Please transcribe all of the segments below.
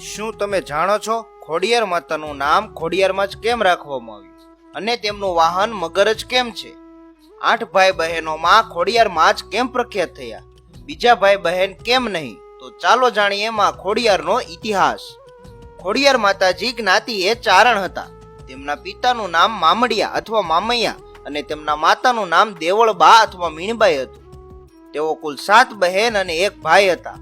શું તમે જાણો છો? ખોડિયાર માતાનું નામ ખોડિયારમાં જ કેમ રાખવામાં આવ્યું અને તેમનું વાહન મગર જ કેમ છે? આઠ ભાઈ બહેનોમાં ખોડિયારમાં જ કેમ પ્રખ્યાત થયા? બીજા ભાઈ બહેન કેમ નહીં? તો ચાલો જાણીએ માં ખોડિયારનો ઇતિહાસ. ખોડિયાર માતાજી જ્ઞાતિ એ ચારણ હતા. તેમના પિતાનું નામ મામડિયા અથવા મામૈયા અને તેમના માતાનું નામ દેવળબા અથવા મીણબાઈ હતું. તેઓ કુલ સાત બહેન અને એક ભાઈ હતા.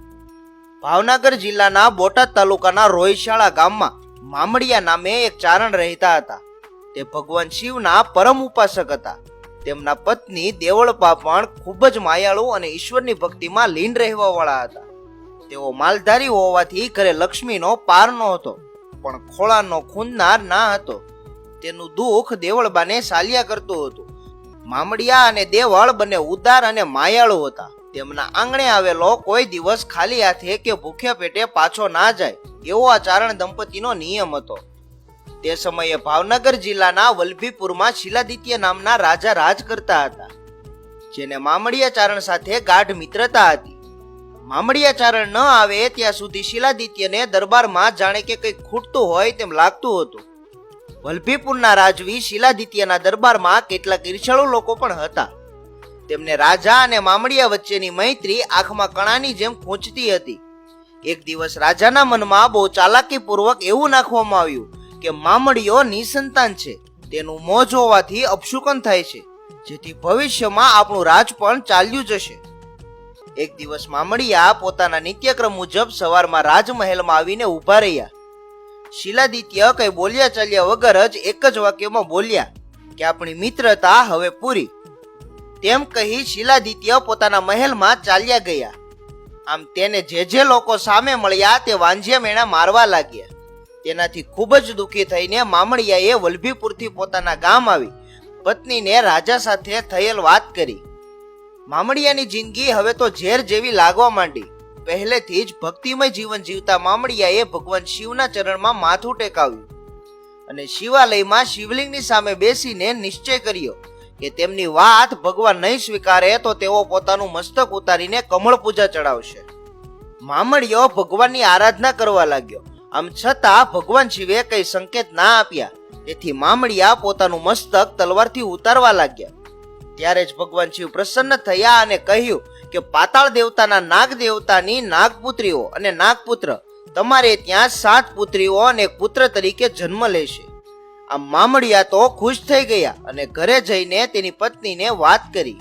ભાવનગર જિલ્લાના બોટાદ તાલુકાના રોહિશાળા ગામમાં મામડિયા નામે એક ચારણ રહેતા હતા. તે ભગવાન શિવના પરમ ઉપાસક હતા. તેમના પત્ની દેવળપા પણ ખૂબ જ માયાળુ અને ઈશ્વરની ભક્તિમાં લીન રહેવાવાળા હતા. તેઓ માલધારી હોવાથી ઘરે લક્ષ્મીનો પાર નહોતો, પણ ખોળાનો ખૂંદનાર ના હતો. તેનું દુઃખ દેવળબાને સાલ્યા કરતું હતું. મામડિયા અને દેવળ બંને ઉદાર અને માયાળુ હતા. તેમના આંગણે આવેલો કોઈ દિવસ ખાલી હાથે કે ભૂખ્યા પેટે પાછો ના જાય, એવો આ ચારણ દંપતીનો નિયમ હતો. તે સમયે ભાવનગર જિલ્લાના વલભીપુરમાં શિલાદિત્ય નામના રાજા રાજ કરતા હતા, જેને મામડિયા ચારણ સાથે ગાઢ મિત્રતા હતી. ચારણ ન આવે ત્યાં સુધી શિલાદિત્યને દરબારમાં જાણે કે કંઈક ખૂટતું હોય તેમ લાગતું હતું. વલભીપુરના રાજવી શિલાદિત્યના દરબારમાં કેટલાક ઈર્ષાળુ લોકો પણ હતા. તેમને રાજા અને મામડિયા વચ્ચેની મૈત્રી આંખમાં કણાની જેમ ખૂંચતી હતી. એક દિવસ રાજાના મનમાં બહુ ચાલાકીપૂર્વક એવું નાખવામાં આવ્યું કે મામડીઓ નિસંતાન છે. તેનું મોં જોવાથી અપશુકન થાય છે, જેથી ભવિષ્યમાં આપણું રાજ પણ ચાલ્યું જશે. એક દિવસ મામડિયા પોતાના નિત્યક્રમ મુજબ સવારમાં રાજમહેલમાં આવીને ઊભા રહ્યા. શિલાદિત્ય કઈ બોલ્યા ચાલ્યા વગર જ એક જ વાક્યમાં બોલ્યા, કે આપણી મિત્રતા હવે પૂરી. તેમ કહી શિલાદિત્ય પોતાના મહેલમાં ચાલ્યા ગયા. આમ તેને જે જે લોકો સામે મળ્યા તે વાંજ્યા મેણા મારવા લાગ્યા. તેનાથી ખૂબ જ દુઃખી થઈને મામણિયાએ વલભીપુરથી પોતાના ગામ આવી, પત્નીને રાજા સાથે થયેલ વાત કરી. મામડિયાની જિંદગી હવે તો ઝેર જેવી લાગવા માંડી. પહેલેથી જ ભક્તિમય જીવન જીવતા મામડિયાએ ભગવાન શિવના ચરણમાં માથું ટેકાવ્યું અને શિવાલયમાં શિવલિંગની સામે બેસીને નિશ્ચય કર્યો કે તેમની વાત ભગવાન નહીં સ્વીકારે તો તેઓ પોતાનું મસ્તક ઉતારીને કમળ પૂજા ચડાવશે. મામડિયો ભગવાનની આરાધના કરવા લાગ્યો. આમ છતાં ભગવાન શિવે કઈ સંકેત ના આપ્યા. તેથી મામડિયા પોતાનું મસ્તક તલવારથી ઉતારવા લાગ્યા. ત્યારે જ ભગવાન શિવ પ્રસન્ન થયા અને કહ્યું કે પાતાળ દેવતાના નાગ દેવતાની નાગપુત્રીઓ અને નાગપુત્ર, તમારે ત્યાં સાત પુત્રીઓ અને પુત્ર તરીકે જન્મ લેશે. આમ મામડિયા તો ખુશ થઈ ગયા અને ઘરે જઈને તેની પત્નીને વાત કરી.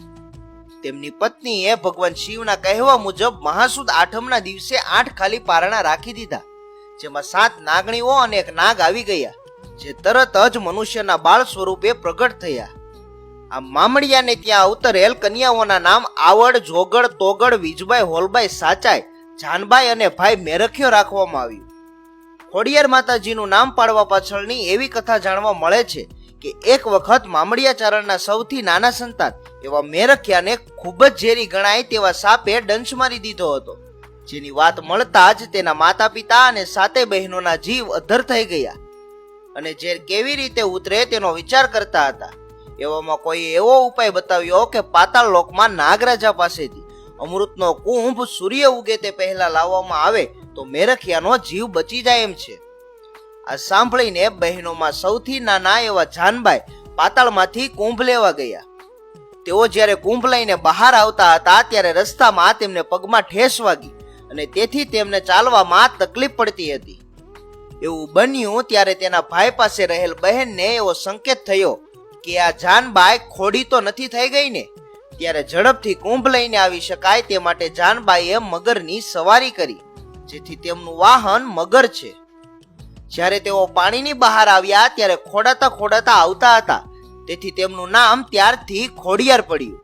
તેમની પત્નીએ ભગવાન શિવના કહેવા મુજબ મહાસુદ આઠમના દિવસે આઠ ખાલી પારણા રાખી દીધા, જેમાં સાત નાગણીઓ અને એક નાગ આવી ગયા, જે તરત જ મનુષ્યના બાળ સ્વરૂપે પ્રગટ થયા. આ મામડિયાને ત્યાં અવતરેલ કન્યાઓના નામ આવડ, જોગડ, તોગડ, વીજબાઈ, હોલબાઈ, સાચાઈ, જાનબાઈ અને ભાઈ મેરખ્યો રાખવામાં આવ્યું. ખોડિયાર માતાજીનું નામ પાડવા પાછળની એવી કથા જાણવા મળે છે કે એક વખત મામડિયાચારણના સૌથી નાના સંતાન એવા મેરખ્યાને ખૂબ જ ઝેરી ગણાય તેવા સાપે ડંશ મારી દીધો હતો. જેની વાત મળતા જ તેના માતા પિતા અને સાતે બહેનોના જીવ અધર થઈ ગયા અને ઝેર કેવી રીતે ઉતરે તેનો વિચાર કરતા હતા. એવામાં કોઈ એવો ઉપાય બતાવ્યો કે પાતાળ લોકમાં નાગરાજા પાસેથી અમૃતનો કુંભ સૂર્ય ઉગે તે પહેલા લાવવામાં આવે તો મેરખિયાનો જીવ બચી જાય એમ છે. આ સાંભળીને બહેનોમાં સૌથી નાના એવા જાનબાઈ પાતાળમાંથી કુંભ લેવા ગયા. તેઓ જ્યારે કુંભ લઈને બહાર આવતા હતા ત્યારે રસ્તામાં તેમને પગમાં ઠેસ વાગી અને તેથી તેમને ચાલવામાં તકલીફ પડતી હતી. એવું બન્યું ત્યારે તેના ભાઈ પાસે રહેલ બહેનને એવો સંકેત થયો કે આ જાનબાઈ ખોડી તો નથી થઈ ગઈ ને? ત્યારે ઝડપથી કુંભ લઈને આવી શકાય તે માટે જાનબાઈએ મગરની સવારી કરી. જેથી તેમનું વાહન મગર છે. જ્યારે તેઓ પાણીની બહાર આવ્યા, ત્યારે ખોડાતા ખોડાતા આવતા હતા. તેથી તેમનું નામ ત્યારથી ખોડિયાર પડ્યું.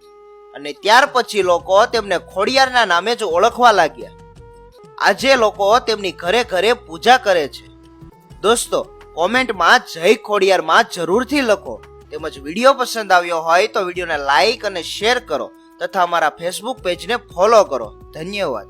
અને ત્યાર પછી લોકો તેમને ખોડિયારના નામે જ ઓળખવા લાગ્યા. આજે લોકો તેમની ઘરે ઘરે પૂજા કરે છે. દોસ્તો, કોમેન્ટમાં જય ખોડિયારમાં જરૂરથી લખો. તેમજ વીડિયો પસંદ આવ્યો હોય તો વિડીયોને લાઈક અને શેર કરો. તથા અમારા ફેસબુક પેજને ફોલો કરો. ધન્યવાદ.